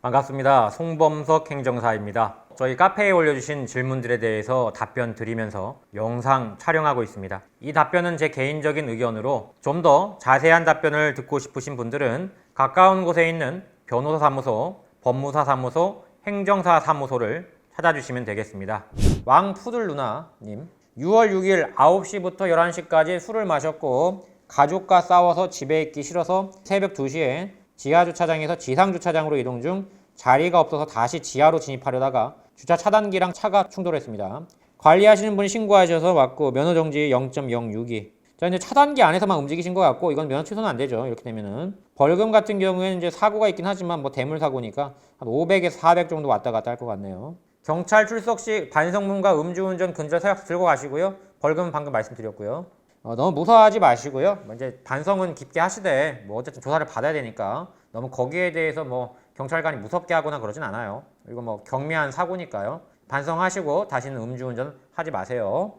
반갑습니다. 송범석 행정사입니다. 저희 카페에 올려주신 질문들에 대해서 답변 드리면서 영상 촬영하고 있습니다. 이 답변은 제 개인적인 의견으로 좀 더 자세한 답변을 듣고 싶으신 분들은 가까운 곳에 있는 변호사 사무소, 법무사 사무소, 행정사 사무소를 찾아주시면 되겠습니다. 왕푸들 누나님, 6월 6일 9시부터 11시까지 술을 마셨고 가족과 싸워서 집에 있기 싫어서 새벽 2시에 지하 주차장에서 지상 주차장으로 이동 중 자리가 없어서 다시 지하로 진입하려다가 주차 차단기랑 차가 충돌했습니다. 관리하시는 분이 신고하셔서 왔고 면허 정지 0.062. 자 이제 차단기 안에서만 움직이신 것 같고 이건 면허 취소는 안 되죠. 이렇게 되면은 벌금 같은 경우에는 이제 사고가 있긴 하지만 뭐 대물 사고니까 한 500에서 400 정도 왔다 갔다 할 것 같네요. 경찰 출석 시 반성문과 음주운전 근절 서약 들고 가시고요. 벌금은 방금 말씀드렸고요. 어, 너무 무서워하지 마시고요. 뭐 이제 반성은 깊게 하시되 뭐 어쨌든 조사를 받아야 되니까 너무 거기에 대해서 뭐 경찰관이 무섭게 하거나 그러진 않아요. 이거 뭐 경미한 사고니까요. 반성하시고 다시는 음주운전 하지 마세요.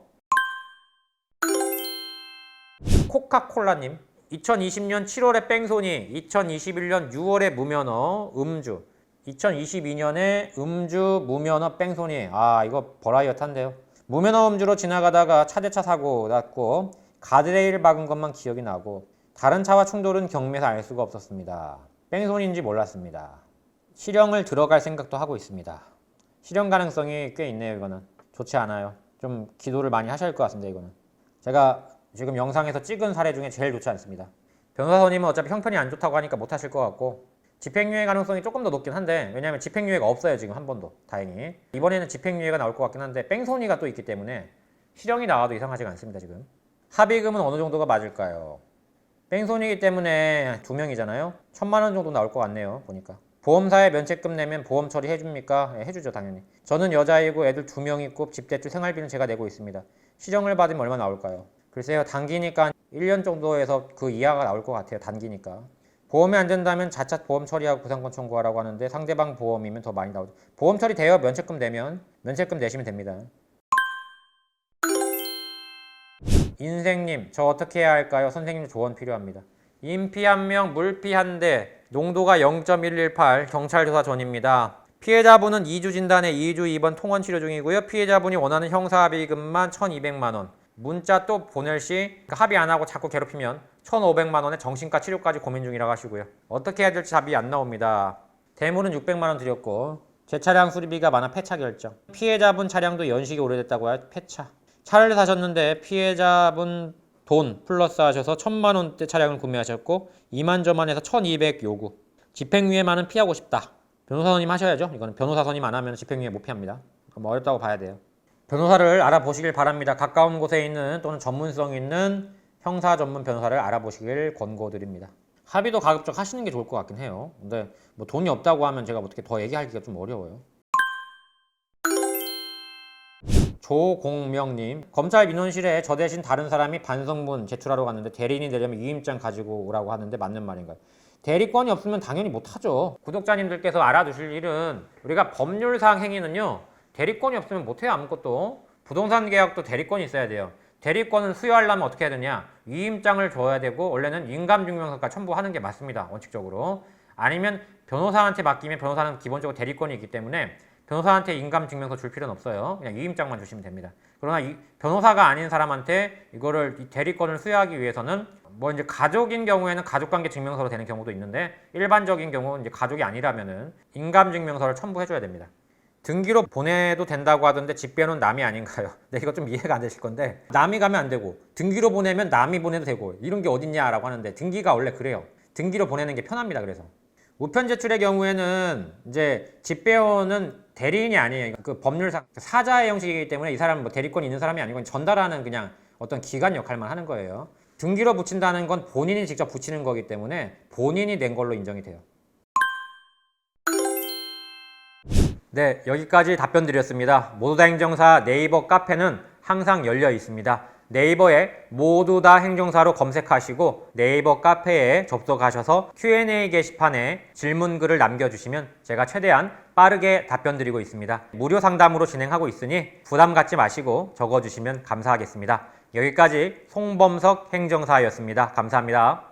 코카콜라님 2020년 7월에 뺑소니 2021년 6월에 무면허 음주 2022년에 음주 무면허 뺑소니 아 이거 버라이어트한데요 무면허 음주로 지나가다가 차대차 사고 났고 가드레일 박은 것만 기억이 나고 다른 차와 충돌은 경미해서 알 수가 없었습니다. 뺑소니인지 몰랐습니다. 실형을 들어갈 생각도 하고 있습니다. 실형 가능성이 꽤 있네요 이거는. 좋지 않아요. 좀 기도를 많이 하셔야 할 것 같습니다 이거는. 제가 지금 영상에서 찍은 사례 중에 제일 좋지 않습니다. 변호사님은 어차피 형편이 안 좋다고 하니까 못 하실 것 같고 집행유예 가능성이 조금 더 높긴 한데 왜냐하면 집행유예가 없어요 지금 한 번도. 다행히. 이번에는 집행유예가 나올 것 같긴 한데 뺑소니가 또 있기 때문에 실형이 나와도 이상하지가 않습니다 지금 합의금은 어느 정도가 맞을까요? 뺑소니이기 때문에 두 명이잖아요? 천만 원 정도 나올 것 같네요 보니까. 보험사에 면책금 내면 보험 처리 해줍니까? 예, 해주죠 당연히. 저는 여자이고 애들 두 명 있고 집대출 생활비는 제가 내고 있습니다. 시정을 받으면 얼마 나올까요? 글쎄요 단기니까 1년 정도에서 그 이하가 나올 것 같아요 단기니까. 보험이 안 된다면 자차 보험 처리하고 부상권 청구하라고 하는데 상대방 보험이면 더 많이 나오죠. 보험 처리 돼요 면책금 내면 면책금 내시면 됩니다 인생님 저 어떻게 해야 할까요 선생님 조언 필요합니다 인피 한 명 물피 한 대 농도가 0.118 경찰 조사 전입니다 피해자분은 2주 진단에 2주 2번 통원 치료 중이고요 피해자분이 원하는 형사합의금만 1200만 원 문자 또 보낼 시 합의 안 하고 자꾸 괴롭히면 1,500만 원의 정신과 치료까지 고민 중이라고 하시고요. 어떻게 해야 될지 답이 안 나옵니다. 대물은 600만 원 드렸고 제 차량 수리비가 많아 폐차 결정. 피해자분 차량도 연식이 오래됐다고 해요. 폐차. 차를 사셨는데 피해자분 돈 플러스 하셔서 1,000만 원대 차량을 구매하셨고 2만 저만 해서 1,200 요구. 집행유예만은 피하고 싶다. 변호사 선임 하셔야죠. 이거는 변호사 선임 안 하면 집행유예 못 피합니다. 뭐 어렵다고 봐야 돼요. 변호사를 알아보시길 바랍니다. 가까운 곳에 있는 또는 전문성 있는 형사 전문 변호사를 알아보시길 권고드립니다. 합의도 가급적 하시는 게 좋을 것 같긴 해요. 근데 뭐 돈이 없다고 하면 제가 어떻게 더 얘기하기가 좀 어려워요. 조공명님 검찰 민원실에 저 대신 다른 사람이 반성문 제출하러 갔는데 대리인이 되려면 위임장 가지고 오라고 하는데 맞는 말인가요? 대리권이 없으면 당연히 못하죠. 구독자님들께서 알아두실 일은 우리가 법률상 행위는요. 대리권이 없으면 못해요 아무것도 부동산 계약도 대리권이 있어야 돼요 대리권을 수여하려면 어떻게 해야 되냐 위임장을 줘야 되고 원래는 인감증명서까지 첨부하는 게 맞습니다 원칙적으로 아니면 변호사한테 맡기면 변호사는 기본적으로 대리권이 있기 때문에 변호사한테 인감증명서 줄 필요는 없어요 그냥 위임장만 주시면 됩니다 그러나 이 변호사가 아닌 사람한테 이거를 이 대리권을 수여하기 위해서는 뭐 이제 가족인 경우에는 가족관계 증명서로 되는 경우도 있는데 일반적인 경우 이제 가족이 아니라면은 인감증명서를 첨부해줘야 됩니다. 등기로 보내도 된다고 하던데 집배는 남이 아닌가요? 네, 이거 좀 이해가 안 되실 건데 남이 가면 안 되고 등기로 보내면 남이 보내도 되고 이런 게 어딨냐라고 하는데 등기가 원래 그래요. 등기로 보내는 게 편합니다. 그래서 우편 제출의 경우에는 이제 집배원은 대리인이 아니에요. 그 법률상 사자의 형식이기 때문에 이 사람은 뭐 대리권이 있는 사람이 아니고 전달하는 그냥 어떤 기관 역할만 하는 거예요. 등기로 붙인다는 건 본인이 직접 붙이는 거기 때문에 본인이 낸 걸로 인정이 돼요. 네, 여기까지 답변 드렸습니다. 모두 다 행정사 네이버 카페는 항상 열려 있습니다. 네이버에 모두 다 행정사로 검색하시고 네이버 카페에 접속하셔서 Q&A 게시판에 질문글을 남겨주시면 제가 최대한 빠르게 답변 드리고 있습니다. 무료 상담으로 진행하고 있으니 부담 갖지 마시고 적어주시면 감사하겠습니다. 여기까지 송범석 행정사였습니다. 감사합니다.